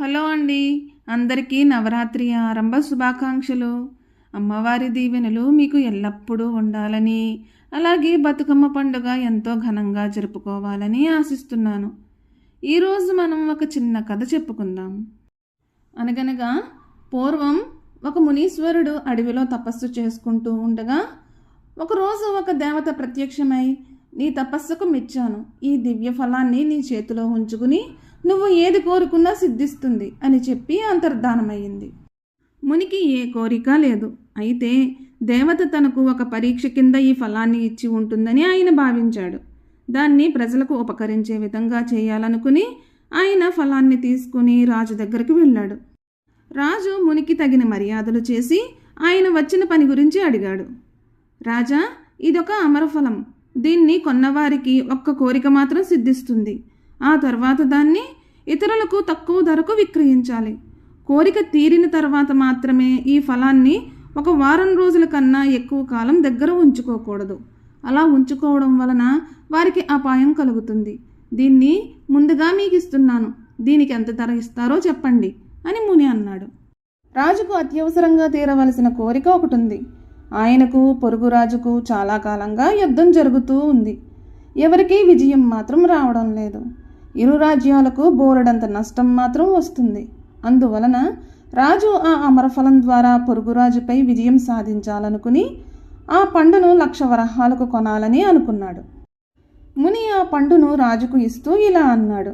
Hello అండి. అందరికీ నవరాత్రి ఆరంభ శుభాకాంక్షలు. అమ్మవారి దీవెనలు మీకు ఎల్లప్పుడూ ఉండాలని అలాగే బతుకమ్మ పండుగ ఎంతో ఘనంగా జరుపుకోవాలని ఆశిస్తున్నాను. ఈరోజు మనం ఒక చిన్న కథ చెప్పుకుందాం. అనగనగా పూర్వం ఒక మునీశ్వరుడు అడవిలో తపస్సు చేసుకుంటూ ఉండగా ఒకరోజు ఒక దేవత ప్రత్యక్షమై నీ తపస్సుకు మెచ్చాను. ఈ దివ్య ఫలాన్ని నీ చేతిలో ఉంచుకుని నువ్వు ఏది కోరుకున్నా సిద్ధిస్తుంది అని చెప్పి అంతర్ధానమయ్యింది. మునికి ఏ కోరిక లేదు. అయితే దేవత తనకు ఒక పరీక్ష కింద ఈ ఫలాన్ని ఇచ్చి ఉంటుందని ఆయన భావించాడు. దాన్ని ప్రజలకు ఉపకరించే విధంగా చేయాలనుకుని ఆయన ఫలాన్ని తీసుకుని రాజు దగ్గరికి వెళ్ళాడు. రాజు మునికి తగిన మర్యాదలు చేసి ఆయన వచ్చిన పని గురించి అడిగాడు. రాజా ఇదొక అమరఫలం. దీన్ని కొన్నవారికి ఒక్క కోరిక మాత్రం సిద్ధిస్తుంది. ఆ తర్వాత దాన్ని ఇతరులకు తక్కువ ధరకు విక్రయించాలి. కోరిక తీరిన తర్వాత మాత్రమే ఈ ఫలాన్ని ఒక వారం రోజుల కన్నా ఎక్కువ కాలం దగ్గర ఉంచుకోకూడదు. అలా ఉంచుకోవడం వలన వారికి అపాయం కలుగుతుంది. దీన్ని ముందుగా మీకు ఇస్తున్నాను దీనికి ఎంత ధర ఇస్తారో చెప్పండి అని ముని అన్నాడు. రాజుకు అత్యవసరంగా తీరవలసిన కోరిక ఒకటి ఉంది ఆయనకు పొరుగు రాజుకు చాలా కాలంగా యుద్ధం జరుగుతూ ఉంది. ఎవరికీ విజయం మాత్రం రావడం లేదు. ఇరు రాజ్యాలకు బోలెడంత నష్టం మాత్రం వస్తుంది. అందువలన రాజు ఆ అమరఫలం ద్వారా పొరుగురాజుపై విజయం సాధించాలనుకుని ఆ పండును లక్ష వరహాలకు కొనాలని అనుకున్నాడు. ముని ఆ పండును రాజుకు ఇస్తూ ఇలా అన్నాడు.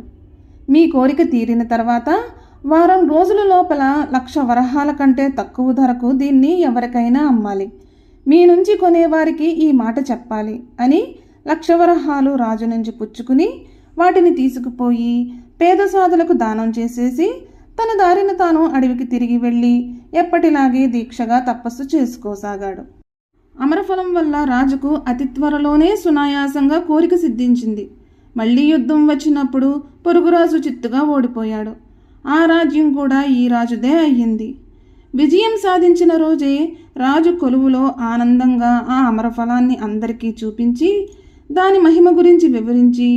మీ కోరిక తీరిన తర్వాత వారం రోజుల లోపల లక్ష వరహాల కంటే తక్కువ ధరకు దీన్ని ఎవరికైనా అమ్మాలి. మీ నుంచి కొనేవారికి ఈ మాట చెప్పాలి అని లక్ష వరహాలు రాజు నుంచి పుచ్చుకుని వాటిని తీసుకుపోయి పేద సాధులకు దానం చేసేసి తన దారిన తాను అడవికి తిరిగి వెళ్ళి ఎప్పటిలాగే దీక్షగా తపస్సు చేసుకోసాగాడు. అమరఫలం వల్ల రాజుకు అతి త్వరలోనే సునాయాసంగా కోరిక సిద్ధించింది. మళ్ళీ యుద్ధం వచ్చినప్పుడు పొరుగురాజు చిత్తుగా ఓడిపోయాడు. ఆ రాజ్యం కూడా ఈ రాజుదే అయ్యింది. విజయం సాధించిన రోజే రాజు కొలువులో ఆనందంగా ఆ అమరఫలాన్ని అందరికీ చూపించి దాని మహిమ గురించి వివరించి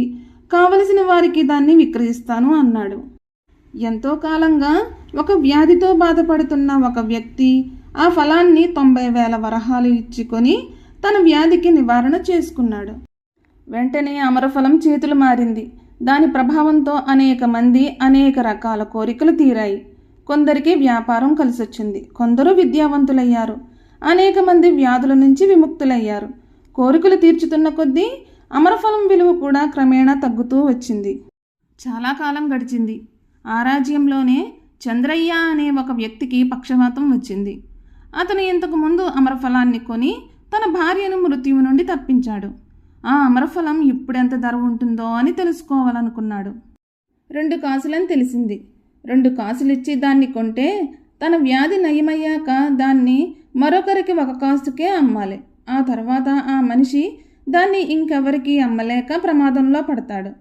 కావలసిన వారికి దాన్ని విక్రయిస్తాను అన్నాడు. ఎంతో కాలంగా ఒక వ్యాధితో బాధపడుతున్న ఒక వ్యక్తి ఆ ఫలాన్ని తొంభై వేల వరహాలు ఇచ్చుకొని తన వ్యాధికి నివారణ చేసుకున్నాడు. వెంటనే అమరఫలం చేతులు మారింది. దాని ప్రభావంతో అనేక మంది అనేక రకాల కోరికలు తీరాయి. కొందరికి వ్యాపారం కలిసొచ్చింది. కొందరు విద్యావంతులయ్యారు. అనేక మంది వ్యాధుల నుంచి విముక్తులయ్యారు. కోరికలు తీర్చుతున్న కొద్దీ అమరఫలం విలువ కూడా క్రమేణా తగ్గుతూ వచ్చింది. చాలా కాలం గడిచింది. ఆ రాజ్యంలోనే చంద్రయ్య అనే ఒక వ్యక్తికి పక్షవాతం వచ్చింది. అతను ఇంతకు ముందు అమరఫలాన్ని కొని తన భార్యను మృత్యువు నుండి తప్పించాడు. ఆ అమరఫలం ఇప్పుడెంత ధర ఉంటుందో అని తెలుసుకోవాలనుకున్నాడు. రెండు కాసులని తెలిసింది. రెండు కాసులిచ్చి దాన్ని కొంటే తన వ్యాధి నయమయ్యాక దాన్ని మరొకరికి ఒక కాసుకే అమ్మాలి. ఆ తర్వాత ఆ మనిషి దాన్ని ఇంకెవరికి అమ్మలేక ప్రమాదంలో పడతాడు.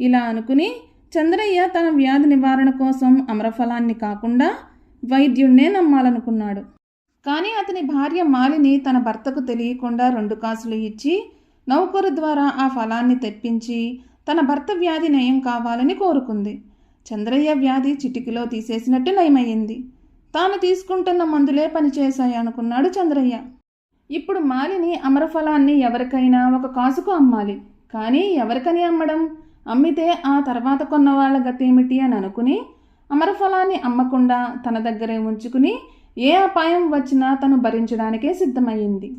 ఇలా అనుకుని చంద్రయ్య తన వ్యాధి నివారణ కోసం అమరఫలాన్ని కాకుండా వైద్యుణ్ణే నమ్మాలనుకున్నాడు. కానీ అతని భార్య మాలిని తన భర్తకు తెలియకుండా రెండు కాసులు ఇచ్చి నౌకరు ద్వారా ఆ ఫలాన్ని తెప్పించి తన భర్త వ్యాధి నయం కావాలని కోరుకుంది. చంద్రయ్య వ్యాధి చిటికిలో తీసేసినట్టు నయమయ్యింది. తాను తీసుకుంటున్న మందులే పనిచేశాయి అనుకున్నాడు చంద్రయ్య. ఇప్పుడు మాలిని అమరఫలాన్ని ఎవరికైనా ఒక కాసుకు అమ్మాలి. కానీ ఎవరికని అమ్మడం? అమ్మితే ఆ తర్వాత కొన్న వాళ్ళ గతేమిటి అని అనుకుని అమరఫలాన్ని అమ్మకుండా తన దగ్గరే ఉంచుకుని ఏ అపాయం వచ్చినా తను భరించడానికే సిద్ధమయ్యింది.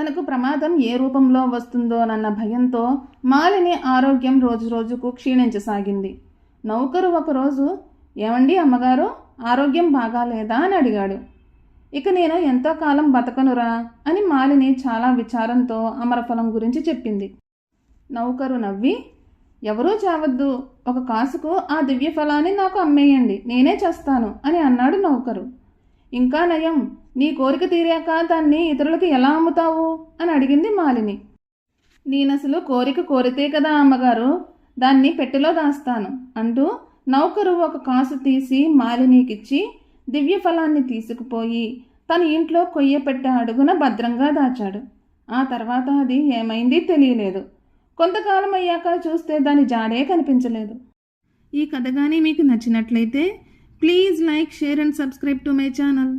తనకు ప్రమాదం ఏ రూపంలో వస్తుందోనన్న భయంతో మాలిని ఆరోగ్యం రోజురోజుకు క్షీణించసాగింది. నౌకరు ఒకరోజు ఏమండి అమ్మగారు ఆరోగ్యం బాగాలేదా? అని అడిగాడు. ఇక నేను ఎంతో కాలం బతకనురా అని మాలిని చాలా విచారంతో అమరఫలం గురించి చెప్పింది. నౌకరు నవ్వి ఎవరూ చావద్దు. ఒక కాసుకు ఆ దివ్య ఫలాన్ని నాకు అమ్మేయండి. నేనే చేస్తాను అని అన్నాడు నౌకరు. ఇంకా నయం నీ కోరిక తీరాక దాన్ని ఇతరులకు ఎలా అమ్ముతావు? అని అడిగింది మాలిని. నేనసలు కోరిక కోరితే కదా అమ్మగారు దాన్ని పెట్టెలో దాస్తాను అంటూ నౌకరు ఒక కాసు తీసి మాలినీకిచ్చి దివ్య ఫలాన్ని తీసుకుపోయి తన ఇంట్లో కొయ్య పెట్టే అడుగున భద్రంగా దాచాడు. ఆ తర్వాత అది ఏమైంది తెలియలేదు. కొంతకాలం అయ్యాక చూస్తే దాని జాడే కనిపించలేదు. ఈ కథ కానీ మీకు నచ్చినట్లయితే please like share and subscribe to my channel.